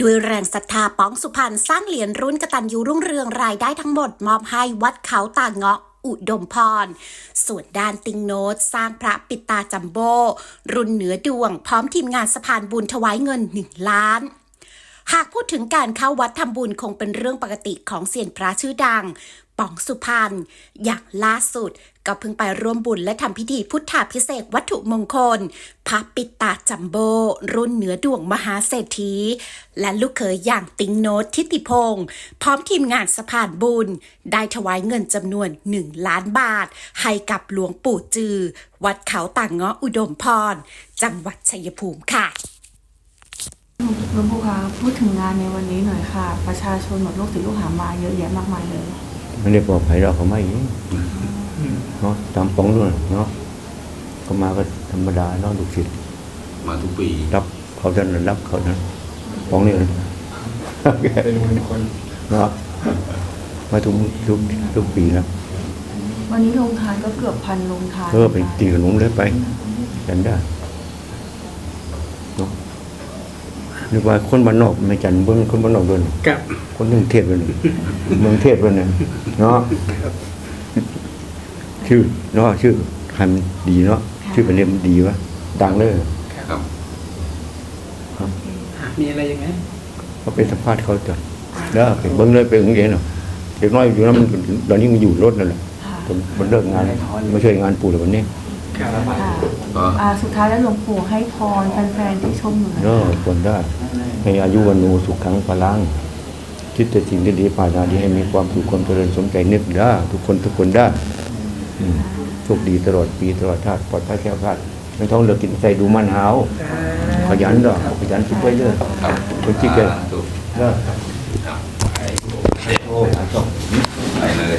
ด้วยแรงศรัทธาป้องสุพรรณสร้างเหรียญรุ่นกระตัญญูรุ่งเรืองรายได้ทั้งหมด มอบให้วัดเขาตาเงาะอุดมพร ส่วนด้านติงโนตสร้างพระปิตาจัมโบ รุ่นเหนือดวง พร้อมทีมงานสะพานบุญถวายเงิน 1 ล้าน หากพูดถึงการเข้าวัดทำบุญคงเป็นเรื่องปกติของเซียนพระชื่อดังป๋องสุพรรณอย่างล่าสุดก็เพิ่งไปร่วมบุญและทำพิธีพุทธาพิเศษวัตถุมงคลพระปิตาจัมโบ รุ่นเหนือดวงมหาเศรษฐี และลูกเขยอย่างติงโนตทิติพงศ์พร้อมทีมงานสะพานบุญ ได้ถวายเงินจำนวน 1 ล้านบาท ให้กับหลวงปู่จือ วัดเขาต่างเงาะอุดมพร จังหวัดชัยภูมิค่ะ หลวงปู่คะพูดถึงงานในวันนี้หน่อยค่ะ ประชาชนหมดลูกศิษย์ลูกหามาเยอะแยะมากมายเลยไม่ได้ปลอดภัยเราเขาไม่เนาะตามปองด้วยเนาะก็มาก็ธรรมดาเนาะลูกศิษย์มาทุกปีรับเขาท่านรับเขานั้นปองนี่เป็นมงคลเนาะมาทุกทุกทุกปีนะวันนี้โรงทานก็เกือบพันโรงทานเออไปตีขนมเลยไปกันได้เนาะ นึกว่าคนบ้านนอกไม่จันเบิ้งคนบ้านนอกด้วยกับคนเมืองเทพด้วยเมืองเทพด้วยเนี่ยเนาะชื่อเนาะชื่อใครมันดีเนาะชื่อเป็นเล่มนดีวะดังเลยครับมีอะไรยังไงเขาไปสัมภาษณ์เขาจ้ะแล้วไปเบิ้งเลยไปเองเนาะเด็กน้อยอยู่นั้นมันตอนนี้มันอยู่รถนั่นแหละค่ะผมมันเลิกงานมาช่วยงานปู่เลยวันนี้ ครับค่ะก็อ่าสุดท้ายแล้วหลวงปู่ให้พรแฟนๆที่ชมอยู่หน่อยเนาะควรได้ให้อายุวันโนสุขขังพลังคิดแต่สิ่งที่ดีปรารถนาดีให้มีความสุขความเจริญสมใจนึกได้ทุกคนทุกคนได้อืมโชคดีตลอดปีตลอดชาติปลอดภัยแคล้วคลาดไม่ต้องเลิกกินใส่ดูมันหาวขยันดอกขยันคิดไว้เด้อครับคนคิดเกินถูกเด้อครับโอ้หาจบไปเลย